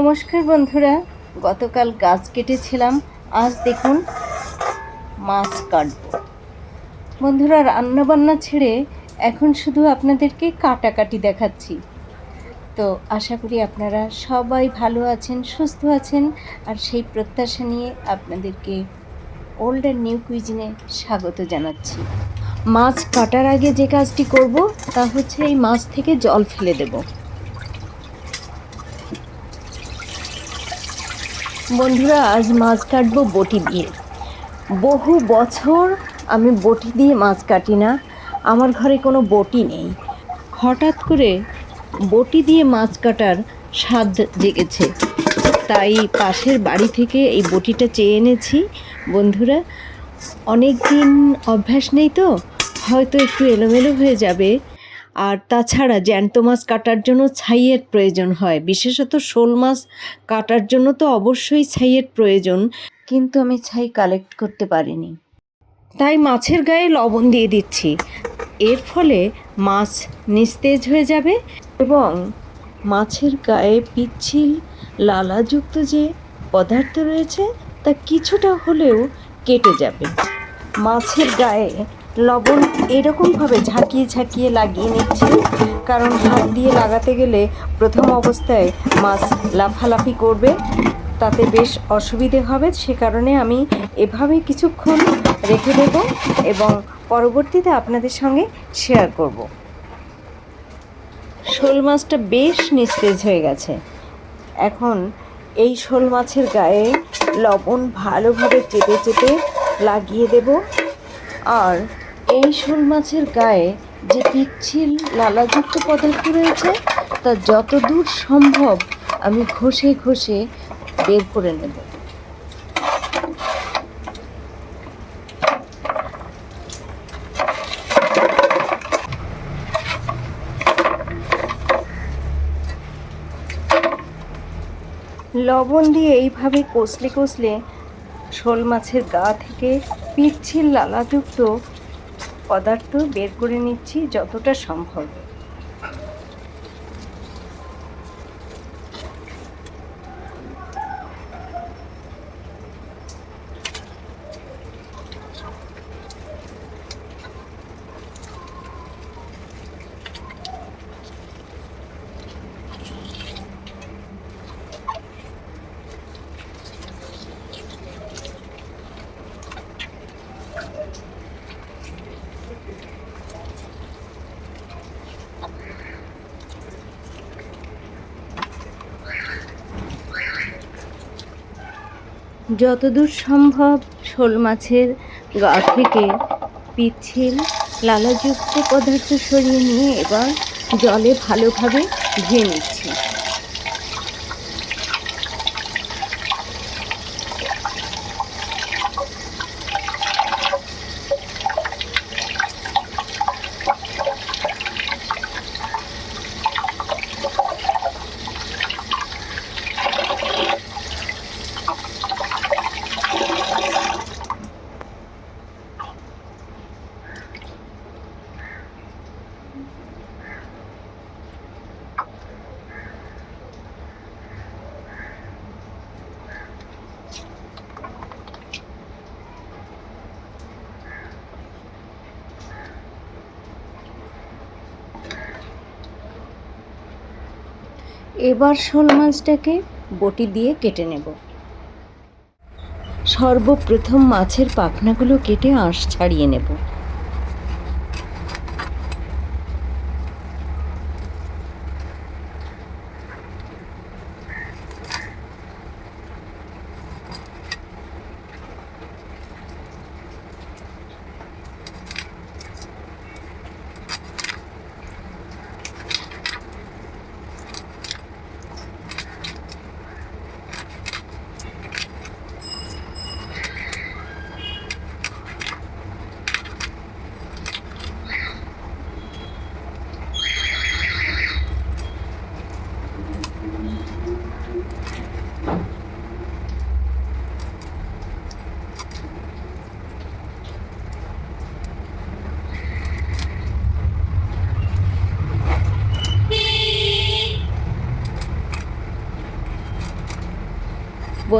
নমস্কার বন্ধুরা। গতকাল গাছ কেটেছিলাম, আজ দেখুন মাছ কাটবো। বন্ধুরা, রান্নাবান্না ছেড়ে এখন শুধু আপনাদেরকে কাটাকাটি দেখাচ্ছি। তো আশা করি আপনারা সবাই ভালো আছেন, সুস্থ আছেন, আর সেই প্রত্যাশা নিয়ে আপনাদেরকে ওল্ড অ্যান্ড নিউ কুইজিনে স্বাগত জানাচ্ছি। মাছ কাটার আগে যে কাজটি করব, তা হচ্ছে এই মাছ থেকে জল ফেলে দেবো। বন্ধুরা, আজ মাছ কাটবো বটি দিয়ে। বহু বছর আমি বটি দিয়ে মাছ কাটি না, আমার ঘরে কোনো বটি নেই। হঠাৎ করে বটি দিয়ে মাছ কাটার স্বাদ জেগেছে। তাই পাশের বাড়ি থেকে এই বটিটা চেয়ে এনেছি। বন্ধুরা অনেক দিন অভ্যাস নেই তো? হয়তো একটু এলোমেলো হয়ে যাবে। আর তাছাড়া জ্যান্ত মাছ কাটার জন্য ছাইয়ের প্রয়োজন হয়। বিশেষত শোল মাছ কাটার জন্য তো অবশ্যই ছাইয়ের প্রয়োজন, কিন্তু আমি ছাই কালেক্ট করতে পারিনি। তাই মাছের গায়ে লবণ দিয়ে দিচ্ছি। এর ফলে মাছ নিস্তেজ হয়ে যাবে এবং মাছের গায়ে পিচ্ছিল, লালাযুক্ত যে পদার্থ রয়েছে, তা কিছুটা হলেও কেটে যাবে। মাছের গায়ে লবণ এরকমভাবে ঝাঁকিয়ে ঝাঁকিয়ে লাগিয়ে নিচ্ছি। কারণ হাত দিয়ে লাগাতে গেলে প্রথম অবস্থায় মাছ লাফালাফি করবে, তাতে বেশ অসুবিধে হবে। সে কারণে আমি এভাবে কিছুক্ষণ রেখে দেব এবং পরবর্তীতে আপনাদের সঙ্গে শেয়ার করব। শোল মাছটা বেশ নিস্তেজ হয়ে গেছে। এখন এই শোল মাছের গায়ে লবণ ভালোভাবে চেপে চেপে লাগিয়ে দেব। আর এই শোল মাছের গায়ে যে পিচ্ছিল লালাযুক্ত পদার্থ রয়েছে, তা যত দূর সম্ভব আমি ঘষে ঘষে বের করে নেব। লবণ দিয়ে এইভাবে কষলে কষলে শোল মাছের গা থেকে পিচ্ছিল লালাযুক্ত পদার্থ বের করে নিচ্ছি যতটা সম্ভব। যতদূর সম্ভব শোল মাছের গা থেকে পিচ্ছিল লালাযুক্ত পদার্থ সরিয়ে নিয়ে এবার জলে ভালোভাবে ধুয়ে নিচ্ছি। এবার শোল মাছটাকে বটি দিয়ে কেটে নেব। সর্বপ্রথম মাছের পাখনাগুলো কেটে আঁশ ছাড়িয়ে নেব।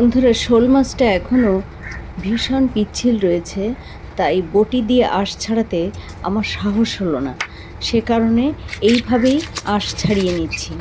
বন্ধুরা, শোল মাছটা এখনও ভীষণ পিচ্ছিল রয়েছে, তাই বটি দিয়ে আঁশ ছাড়াতে আমার সাহস হলো না। সে কারণে এইভাবেই আঁশ ছাড়িয়ে নিচ্ছি।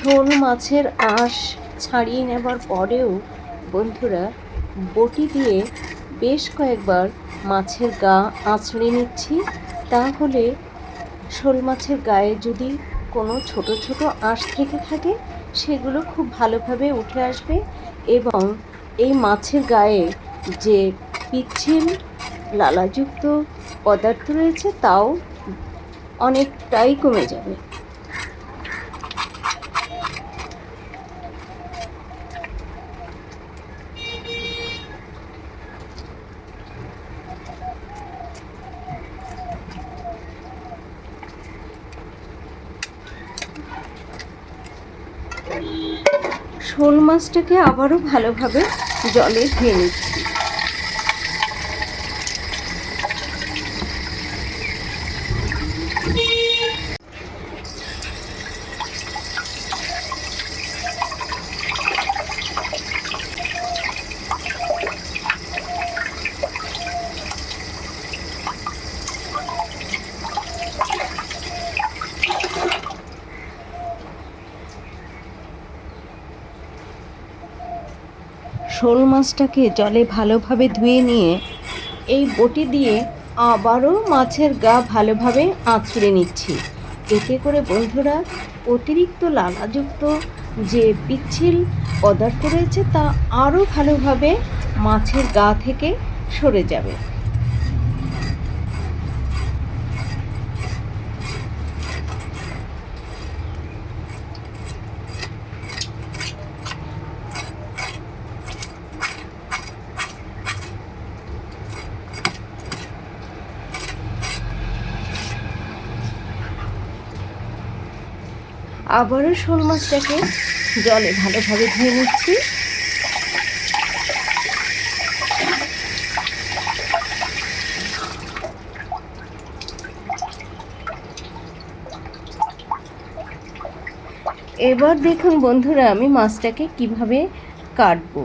শোল মাছের আঁশ ছাড়িয়ে নেবার পরেও বন্ধুরা, বটি দিয়ে বেশ কয়েকবার মাছের গা আঁচড়ে নিচ্ছি। তাহলে শোল মাছের গায়ে যদি কোনো ছোট ছোট আঁশ থেকে থাকে, সেগুলো খুব ভালোভাবে উঠে আসবে এবং এই মাছের গায়ে যে পিচ্ছিল লালাযুক্ত পদার্থ রয়েছে, তাও অনেকটাই কমে যাবে শোল মাছটাকে আবারও ভালোভাবে জলে ধুয়ে নিচ্ছি শোল মাছটাকে জলে ভালোভাবে ধুয়ে নিয়ে এই বটি দিয়ে আবারও মাছের গা ভালোভাবে আঁচড়ে নিচ্ছি। এতে করে বন্ধুরা, অতিরিক্ত লালাযুক্ত যে পিচ্ছিল পদার্থ রয়েছে তা আরও ভালোভাবে মাছের গা থেকে সরে যাবে। আবারও শোল মাছটাকে জলে ভালোভাবে ধুয়ে নিচ্ছি। এবার দেখুন বন্ধুরা আমি মাছটাকে কীভাবে কাটবো।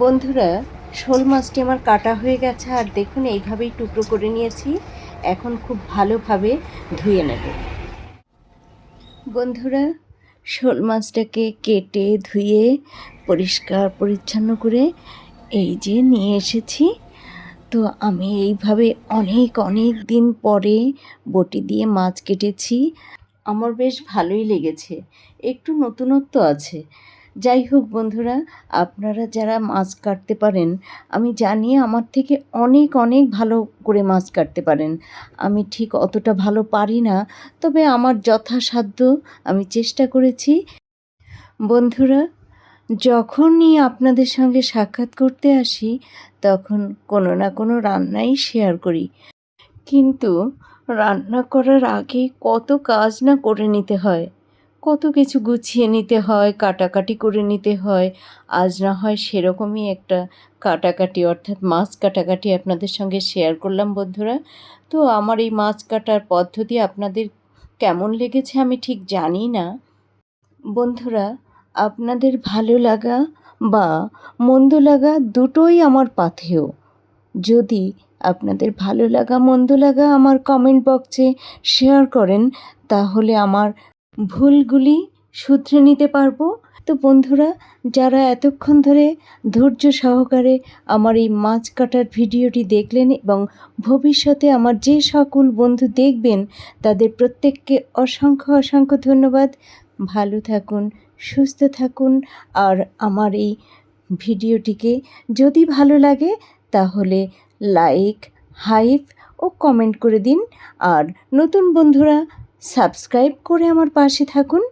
বন্ধুরা, শোল মাছটি আমার কাটা হয়ে গেছে আর দেখুন, এইভাবেই টুকরো করে নিয়েছি। এখন খুব ভালোভাবে ধুয়ে নেব। বন্ধুরা, শোল মাছটাকে কেটে ধুয়ে পরিষ্কার পরিচ্ছন্ন করে এই যে নিয়ে এসেছি। তো আমি এইভাবে অনেক অনেক দিন পরে বটি দিয়ে মাছ কেটেছি। আমার বেশ ভালোই লেগেছে। একটু নতুনত্ব আছে। যাই হোক বন্ধুরা, আপনারা যারা মাছ কাটতে পারেন, আমি জানি আমার থেকে অনেক অনেক ভালো করে মাছ কাটতে পারেন। আমি ঠিক অতটা ভালো পারি না, তবে আমার যথাসাধ্য আমি চেষ্টা করেছি। বন্ধুরা, যখনই আপনাদের সঙ্গে সাক্ষাৎ করতে আসি, তখন কোনো না কোনো রান্নাই শেয়ার করি। কিন্তু রান্না করার আগে কত কাজ না করে নিতে হয়। কত কিছু গুছিয়ে নিতে হয়, কাটাকাটি করে নিতে হয়। আজ না হয় সেরকমই একটা কাটাকাটি, অর্থাৎ মাছ কাটাকাটি আপনাদের সঙ্গে শেয়ার করলাম বন্ধুরা। তো আমার এই মাছ কাটার পদ্ধতি আপনাদের কেমন লেগেছে আমি ঠিক জানি না। বন্ধুরা, আপনাদের ভালো লাগা বা মন্দ লাগা দুটোই আমার পাথেয়। যদি আপনাদের ভালো লাগা, মন্দ লাগা আমার কমেন্ট বক্সে শেয়ার করেন, তাহলে আমার ভুলগুলি শুধরে নিতে পারব? তো বন্ধুরা, যারা এতক্ষণ ধরে ধৈর্য সহকারে আমার এই মাছ কাটার ভিডিওটি দেখলেন এবং ভবিষ্যতে আমার যে সকল বন্ধু দেখবেন, তাদের প্রত্যেককে অসংখ্য অসংখ্য ধন্যবাদ। ভালো থাকুন, সুস্থ থাকুন, আর আমার এই ভিডিওটিকে যদি ভালো লাগে, তাহলে লাইক, হাইপ ও কমেন্ট করে দিন। আর নতুন বন্ধুরা সাবস্ক্রাইব করে আমার পাশে থাকুন।